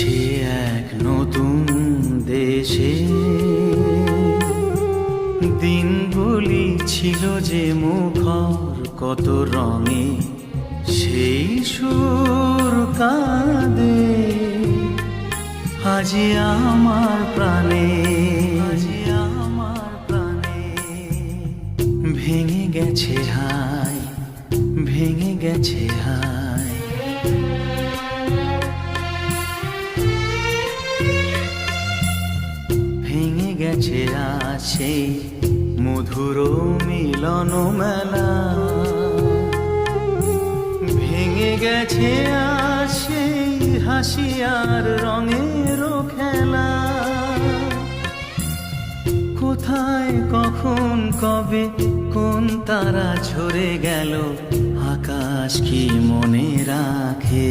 সে এক নতুন দেশে। দিনগুলি ছিল যে মুখর, কত রঙে সেই সুর কাঁদে। আজি আমার প্রাণে, আজি আমার প্রাণে। ভেঙে গেছে হায়, ভেঙে গেছে হায়। গেছে আছে মধুর মিলন মেলা। ভেঙে গেছে আছে সেই হাসি আর রঙের খেলা। কোথায়, কখন, কবে, কোন তারা ঝরে গেল, আকাশ কি মনে রাখে?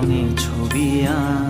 너는 초비야.